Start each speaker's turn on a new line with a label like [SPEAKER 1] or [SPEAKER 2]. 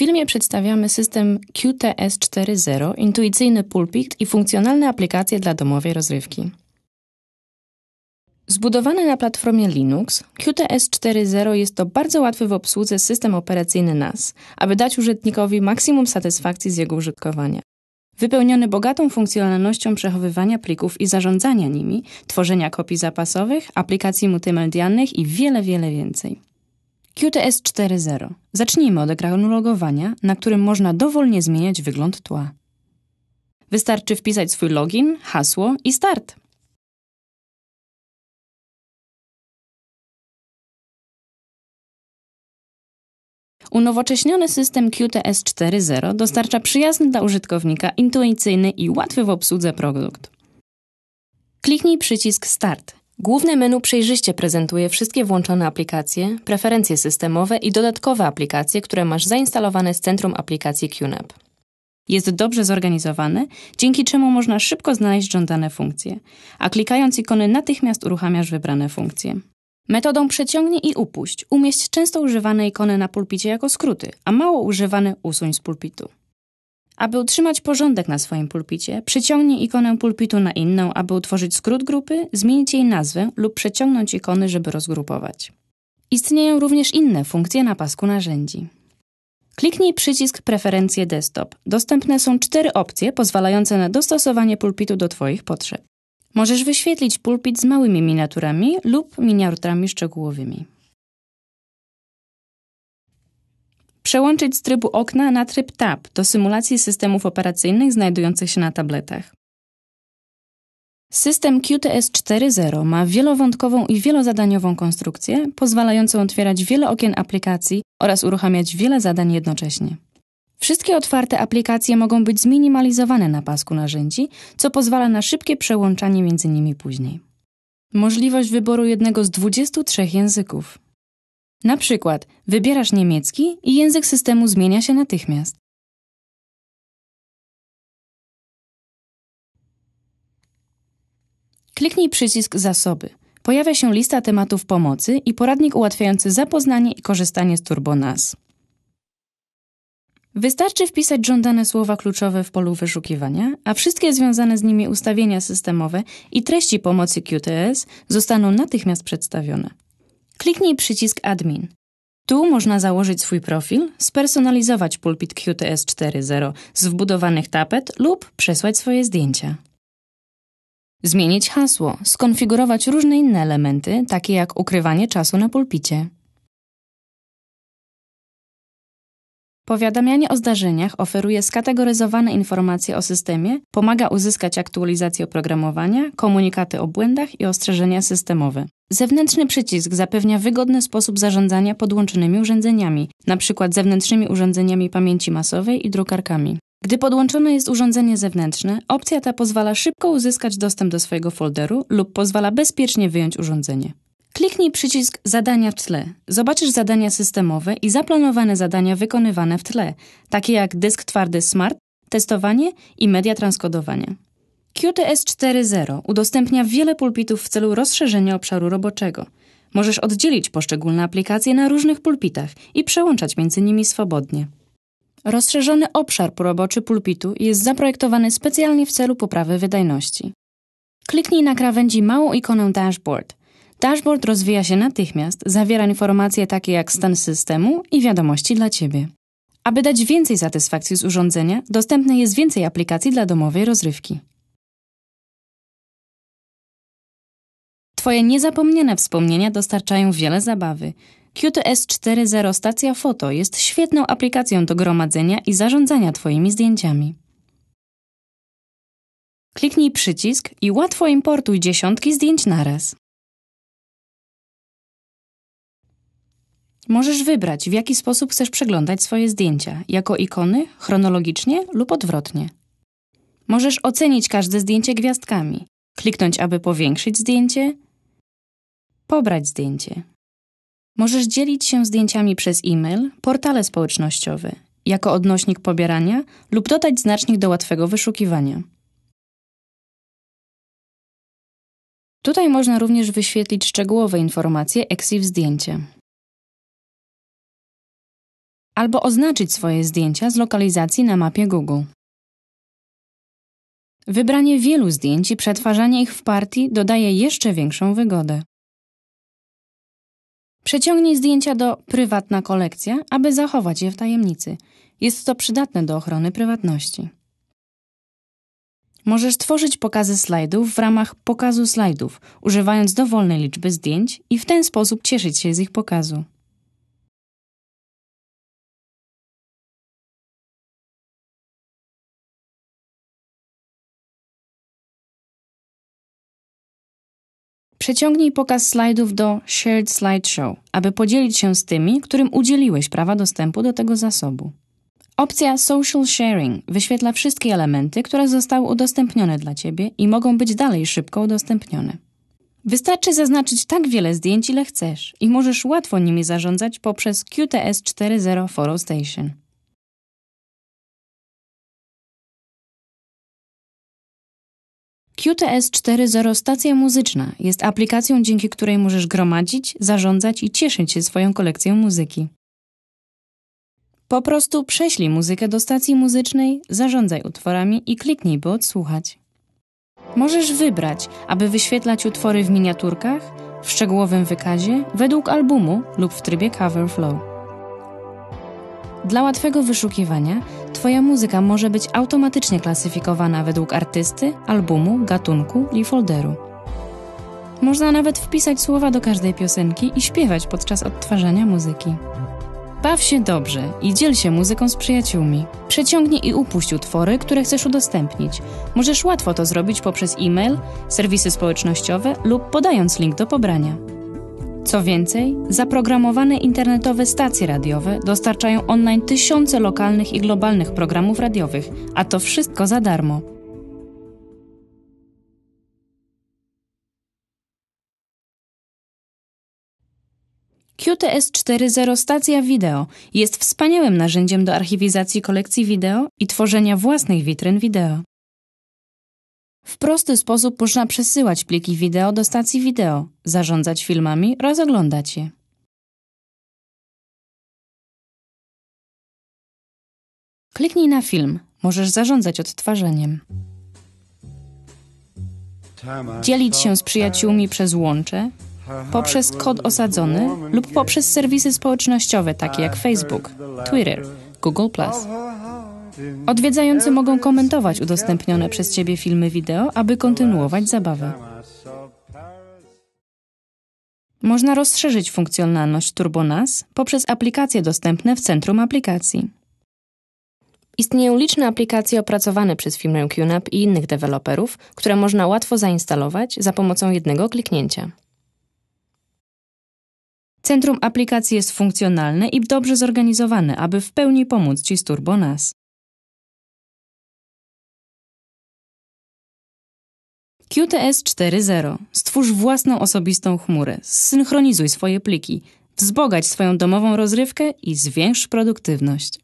[SPEAKER 1] filmie przedstawiamy system QTS 4.0, intuicyjny pulpit i funkcjonalne aplikacje dla domowej rozrywki. Zbudowany na platformie Linux, QTS 4.0 jest to bardzo łatwy w obsłudze system operacyjny NAS, aby dać użytnikowi maksimum satysfakcji z jego użytkowania. Wypełniony bogatą funkcjonalnością przechowywania plików i zarządzania nimi, tworzenia kopii zapasowych, aplikacji multimedialnych i wiele, wiele więcej. QTS 4.0. Zacznijmy od ekranu logowania, na którym można dowolnie zmieniać wygląd tła. Wystarczy wpisać swój login, hasło i start. Unowocześniony system QTS 4.0 dostarcza przyjazny dla użytkownika, intuicyjny i łatwy w obsłudze produkt. Kliknij przycisk Start. Główne menu przejrzyście prezentuje wszystkie włączone aplikacje, preferencje systemowe i dodatkowe aplikacje, które masz zainstalowane z centrum aplikacji QNAP. Jest dobrze zorganizowany, dzięki czemu można szybko znaleźć żądane funkcje, a klikając ikony natychmiast uruchamiasz wybrane funkcje. Metodą przeciągnij i upuść umieść często używane ikony na pulpicie jako skróty, a mało używane usuń z pulpitu. Aby utrzymać porządek na swoim pulpicie, przyciągnij ikonę pulpitu na inną, aby utworzyć skrót grupy, zmienić jej nazwę lub przeciągnąć ikony, żeby rozgrupować. Istnieją również inne funkcje na pasku narzędzi. Kliknij przycisk Preferencje desktop. Dostępne są cztery opcje pozwalające na dostosowanie pulpitu do Twoich potrzeb. Możesz wyświetlić pulpit z małymi miniaturami lub miniaturami szczegółowymi. Przełączyć z trybu okna na tryb Tab do symulacji systemów operacyjnych znajdujących się na tabletach. System QTS 4.0 ma wielowątkową i wielozadaniową konstrukcję, pozwalającą otwierać wiele okien aplikacji oraz uruchamiać wiele zadań jednocześnie. Wszystkie otwarte aplikacje mogą być zminimalizowane na pasku narzędzi, co pozwala na szybkie przełączanie między nimi później. Możliwość wyboru jednego z 23 języków. Na przykład wybierasz niemiecki i język systemu zmienia się natychmiast. Kliknij przycisk Zasoby. Pojawia się lista tematów pomocy i poradnik ułatwiający zapoznanie i korzystanie z TurboNAS. Wystarczy wpisać żądane słowa kluczowe w polu wyszukiwania, a wszystkie związane z nimi ustawienia systemowe i treści pomocy QTS zostaną natychmiast przedstawione. Kliknij przycisk Admin. Tu można założyć swój profil, spersonalizować pulpit QTS 4.0 z wbudowanych tapet lub przesłać swoje zdjęcia. Zmienić hasło, skonfigurować różne inne elementy, takie jak ukrywanie czasu na pulpicie. Powiadamianie o zdarzeniach oferuje skategoryzowane informacje o systemie, pomaga uzyskać aktualizację oprogramowania, komunikaty o błędach i ostrzeżenia systemowe. Zewnętrzny przycisk zapewnia wygodny sposób zarządzania podłączonymi urządzeniami, np. zewnętrznymi urządzeniami pamięci masowej i drukarkami. Gdy podłączone jest urządzenie zewnętrzne, opcja ta pozwala szybko uzyskać dostęp do swojego folderu lub pozwala bezpiecznie wyjąć urządzenie. Kliknij przycisk Zadania w tle. Zobaczysz zadania systemowe i zaplanowane zadania wykonywane w tle, takie jak dysk twardy Smart, testowanie i media transkodowania. QTS 4.0 udostępnia wiele pulpitów w celu rozszerzenia obszaru roboczego. Możesz oddzielić poszczególne aplikacje na różnych pulpitach i przełączać między nimi swobodnie. Rozszerzony obszar roboczy pulpitu jest zaprojektowany specjalnie w celu poprawy wydajności. Kliknij na krawędzi małą ikonę Dashboard. Dashboard rozwija się natychmiast, zawiera informacje takie jak stan systemu i wiadomości dla Ciebie. Aby dać więcej satysfakcji z urządzenia, dostępne jest więcej aplikacji dla domowej rozrywki. Twoje niezapomniane wspomnienia dostarczają wiele zabawy. QTS 4.0 Stacja Foto jest świetną aplikacją do gromadzenia i zarządzania Twoimi zdjęciami. Kliknij przycisk i łatwo importuj dziesiątki zdjęć naraz. Możesz wybrać, w jaki sposób chcesz przeglądać swoje zdjęcia jako ikony, chronologicznie lub odwrotnie. Możesz ocenić każde zdjęcie gwiazdkami, kliknąć, aby powiększyć zdjęcie, pobrać zdjęcie. Możesz dzielić się zdjęciami przez e-mail, portale społecznościowe, jako odnośnik pobierania lub dodać znacznik do łatwego wyszukiwania. Tutaj można również wyświetlić szczegółowe informacje EXIF zdjęcia. Albo oznaczyć swoje zdjęcia z lokalizacji na mapie Google. Wybranie wielu zdjęć i przetwarzanie ich w partii dodaje jeszcze większą wygodę. Przeciągnij zdjęcia do prywatna kolekcja, aby zachować je w tajemnicy. Jest to przydatne do ochrony prywatności. Możesz tworzyć pokazy slajdów w ramach pokazu slajdów, używając dowolnej liczby zdjęć i w ten sposób cieszyć się z ich pokazu. Przeciągnij pokaz slajdów do Shared Slideshow, aby podzielić się z tymi, którym udzieliłeś prawa dostępu do tego zasobu. Opcja Social Sharing wyświetla wszystkie elementy, które zostały udostępnione dla Ciebie i mogą być dalej szybko udostępnione. Wystarczy zaznaczyć tak wiele zdjęć, ile chcesz i możesz łatwo nimi zarządzać poprzez QTS 4.0 Follow Station. QTS 4.0 Stacja Muzyczna jest aplikacją, dzięki której możesz gromadzić, zarządzać i cieszyć się swoją kolekcją muzyki. Po prostu prześlij muzykę do stacji muzycznej, zarządzaj utworami i kliknij, by odsłuchać. Możesz wybrać, aby wyświetlać utwory w miniaturkach, w szczegółowym wykazie, według albumu lub w trybie Cover Flow. Dla łatwego wyszukiwania, Twoja muzyka może być automatycznie klasyfikowana według artysty, albumu, gatunku i folderu. Można nawet wpisać słowa do każdej piosenki i śpiewać podczas odtwarzania muzyki. Baw się dobrze i dziel się muzyką z przyjaciółmi. Przeciągnij i upuść utwory, które chcesz udostępnić. Możesz łatwo to zrobić poprzez e-mail, serwisy społecznościowe lub podając link do pobrania. Co więcej, zaprogramowane internetowe stacje radiowe dostarczają online tysiące lokalnych i globalnych programów radiowych, a to wszystko za darmo. QTS 4.0 Stacja Wideo jest wspaniałym narzędziem do archiwizacji kolekcji wideo i tworzenia własnych witryn wideo. W prosty sposób można przesyłać pliki wideo do stacji wideo, zarządzać filmami oraz oglądać je. Kliknij na film. Możesz zarządzać odtwarzaniem. Dzielić się z przyjaciółmi przez łącze, poprzez kod osadzony lub poprzez serwisy społecznościowe takie jak Facebook, Twitter, Google. Odwiedzający mogą komentować udostępnione przez Ciebie filmy wideo, aby kontynuować zabawę. Można rozszerzyć funkcjonalność TurboNAS poprzez aplikacje dostępne w centrum aplikacji. Istnieją liczne aplikacje opracowane przez firmę QNAP i innych deweloperów, które można łatwo zainstalować za pomocą jednego kliknięcia. Centrum aplikacji jest funkcjonalne i dobrze zorganizowane, aby w pełni pomóc Ci z TurboNAS. QTS 4.0. Stwórz własną osobistą chmurę, zsynchronizuj swoje pliki, wzbogać swoją domową rozrywkę i zwiększ produktywność.